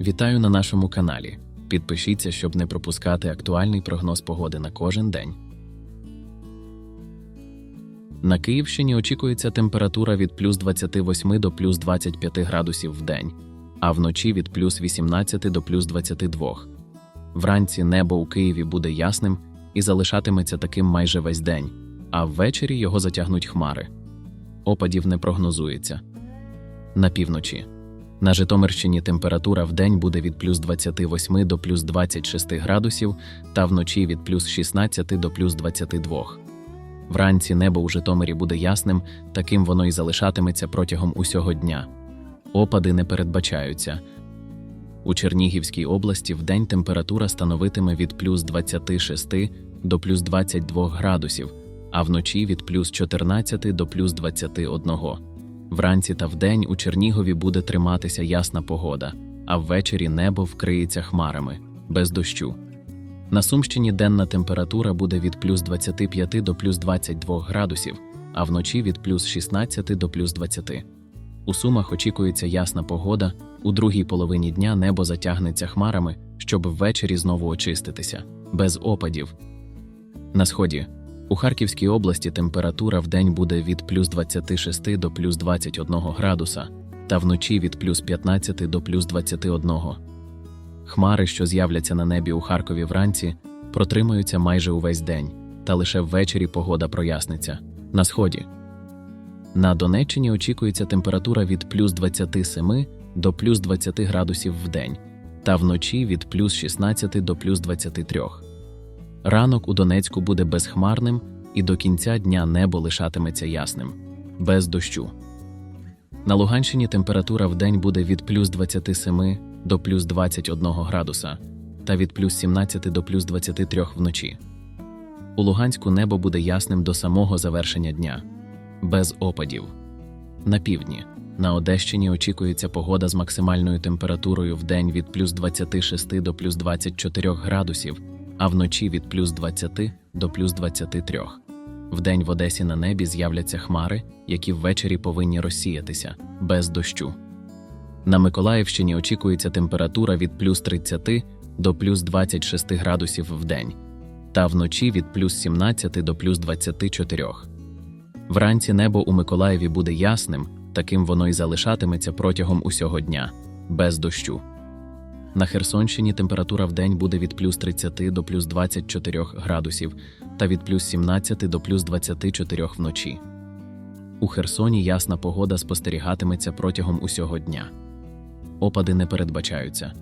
Вітаю на нашому каналі. Підпишіться, щоб не пропускати актуальний прогноз погоди на кожен день. На Київщині очікується температура від плюс 28 до плюс 25 градусів в день, а вночі від плюс 18 до плюс 22. Вранці небо у Києві буде ясним і залишатиметься таким майже весь день, а ввечері його затягнуть хмари. Опадів не прогнозується. На півночі. На Житомирщині температура в день буде від плюс 28 до плюс 26 градусів та вночі від плюс 16 до плюс 22. Вранці небо у Житомирі буде ясним, таким воно і залишатиметься протягом усього дня. Опади не передбачаються. У Чернігівській області в день температура становитиме від плюс 26 до плюс 22 градусів, а вночі від плюс 14 до плюс 21. Вранці та вдень у Чернігові буде триматися ясна погода, а ввечері небо вкриється хмарами, без дощу. На Сумщині денна температура буде від плюс 25 до плюс 22 градусів, а вночі від плюс 16 до плюс 20. У Сумах очікується ясна погода, у другій половині дня небо затягнеться хмарами, щоб ввечері знову очиститися, без опадів. На сході у Харківській області температура вдень буде від плюс 26 до плюс 21 градуса, та вночі від плюс 15 до плюс 21. Хмари, що з'являться на небі у Харкові вранці, протримаються майже увесь день, та лише ввечері погода проясниться. На сході. На Донеччині очікується температура від плюс 27 до плюс 20 градусів в день, та вночі від плюс 16 до плюс 23. Ранок у Донецьку буде безхмарним, і до кінця дня небо лишатиметься ясним, без дощу. На Луганщині температура в день буде від плюс 27 до плюс 21 градуса та від плюс 17 до плюс 23 вночі. У Луганську небо буде ясним до самого завершення дня, без опадів. На півдні. На Одещині очікується погода з максимальною температурою в день від плюс 26 до плюс 24 градусів, а вночі від плюс 20 до плюс 23. Вдень в Одесі на небі з'являться хмари, які ввечері повинні розсіятися, без дощу. На Миколаївщині очікується температура від плюс 30 до плюс 26 градусів в день, та вночі від плюс 17 до плюс 24. Вранці небо у Миколаєві буде ясним, таким воно й залишатиметься протягом усього дня, без дощу. На Херсонщині температура в день буде від плюс 30 до плюс 24 градусів та від плюс 17 до плюс 24 вночі. У Херсоні ясна погода спостерігатиметься протягом усього дня. Опади не передбачаються.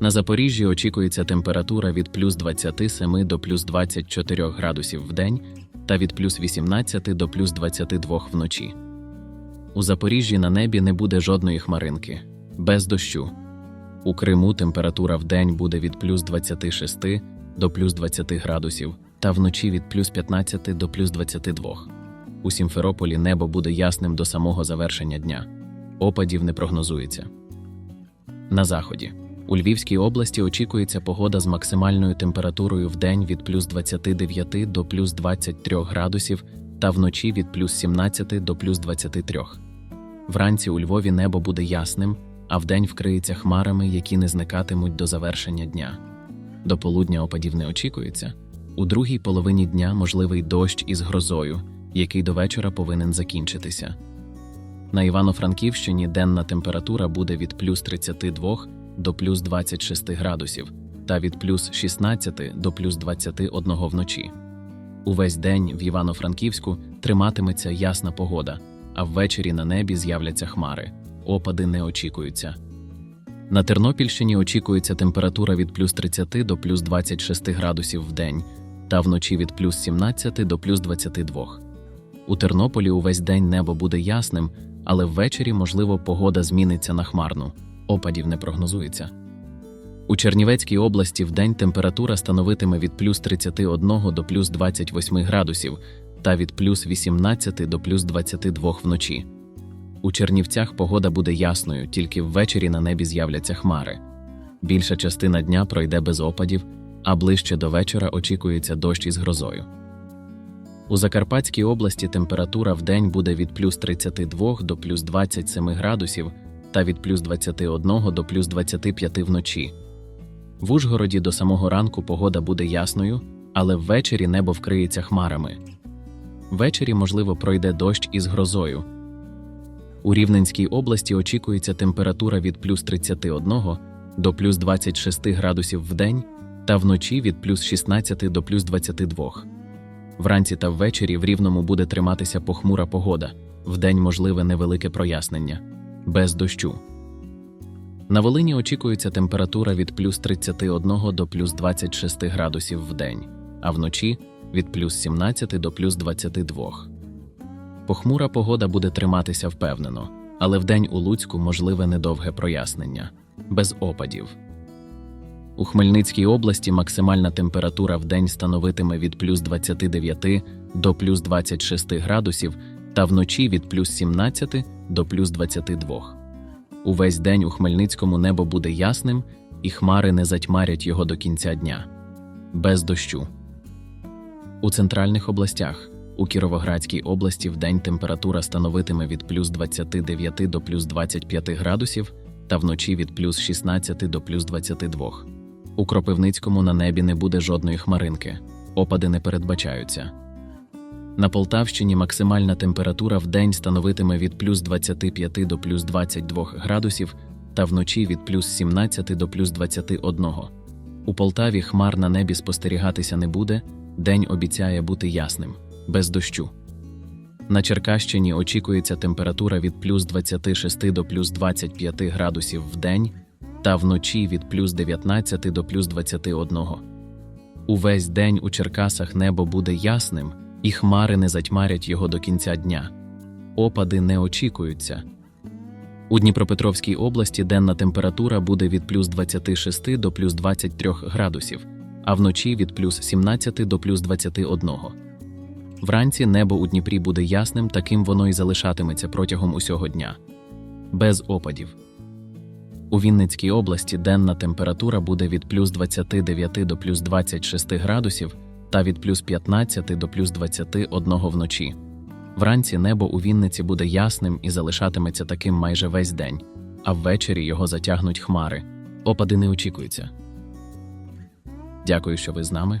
На Запоріжжі очікується температура від плюс 27 до плюс 24 градусів в день та від плюс 18 до плюс 22 вночі. У Запоріжжі на небі не буде жодної хмаринки, без дощу. У Криму температура в день буде від плюс 26 до плюс 20 градусів та вночі від плюс 15 до плюс 22. У Сімферополі небо буде ясним до самого завершення дня. Опадів не прогнозується. На заході. У Львівській області очікується погода з максимальною температурою в день від плюс 29 до плюс 23 градусів та вночі від плюс 17 до плюс 23. Вранці у Львові небо буде ясним, а вдень вкриється хмарами, які не зникатимуть до завершення дня. До полудня опадів не очікується. У другій половині дня можливий дощ із грозою, який до вечора повинен закінчитися. На Івано-Франківщині денна температура буде від плюс 32 до плюс 26 градусів та від плюс 16 до плюс 21 вночі. Увесь день в Івано-Франківську триматиметься ясна погода, а ввечері на небі з'являться хмари. Опади не очікуються. На Тернопільщині очікується температура від плюс 30 до плюс 26 градусів в день та вночі від плюс 17 до плюс 22. У Тернополі увесь день небо буде ясним, але ввечері, можливо, погода зміниться на хмарну. Опадів не прогнозується. У Чернівецькій області вдень температура становитиме від плюс 31 до плюс 28 градусів та від плюс 18 до плюс 22 вночі. У Чернівцях погода буде ясною, тільки ввечері на небі з'являться хмари. Більша частина дня пройде без опадів, а ближче до вечора очікується дощ із грозою. У Закарпатській області температура в день буде від плюс 32 до плюс 27 градусів, та від плюс 21 до плюс 25 вночі. В Ужгороді до самого ранку погода буде ясною, але ввечері небо вкриється хмарами. Ввечері, можливо, пройде дощ із грозою. У Рівненській області очікується температура від плюс 31 до плюс 26 градусів в день та вночі від плюс 16 до плюс 22. Вранці та ввечері в Рівному буде триматися похмура погода, вдень можливе невелике прояснення, без дощу. На Волині очікується температура від плюс 31 до плюс 26 градусів в день, а вночі від плюс 17 до плюс 22. Похмура погода буде триматися впевнено, але вдень у Луцьку можливе недовге прояснення, без опадів. У Хмельницькій області максимальна температура в день становитиме від плюс 29 до плюс 26 градусів та вночі від плюс 17 до плюс 22. Увесь день у Хмельницькому небо буде ясним, і хмари не затьмарять його до кінця дня. Без дощу. У центральних областях у Кіровоградській області вдень температура становитиме від плюс 29 до плюс 25 градусів та вночі від плюс 16 до плюс 22. У Кропивницькому на небі не буде жодної хмаринки, опади не передбачаються. На Полтавщині максимальна температура в становитиме від плюс 25 до плюс 22 градусів та вночі від плюс 17 до плюс 21. У Полтаві хмар на небі спостерігатися не буде, день обіцяє бути ясним, без дощу. На Черкащині очікується температура від плюс 26 до плюс 25 градусів в день та вночі від плюс 19 до плюс 21. Увесь день у Черкасах небо буде ясним, і хмари не затьмарять його до кінця дня. Опади не очікуються. У Дніпропетровській області денна температура буде від плюс 26 до плюс 23 градусів, а вночі від плюс 17 до плюс 21. Вранці небо у Дніпрі буде ясним, таким воно і залишатиметься протягом усього дня. Без опадів. У Вінницькій області денна температура буде від плюс 29 до плюс 26 градусів та від плюс 15 до плюс 21 вночі. Вранці небо у Вінниці буде ясним і залишатиметься таким майже весь день, а ввечері його затягнуть хмари. Опади не очікуються. Дякую, що ви з нами.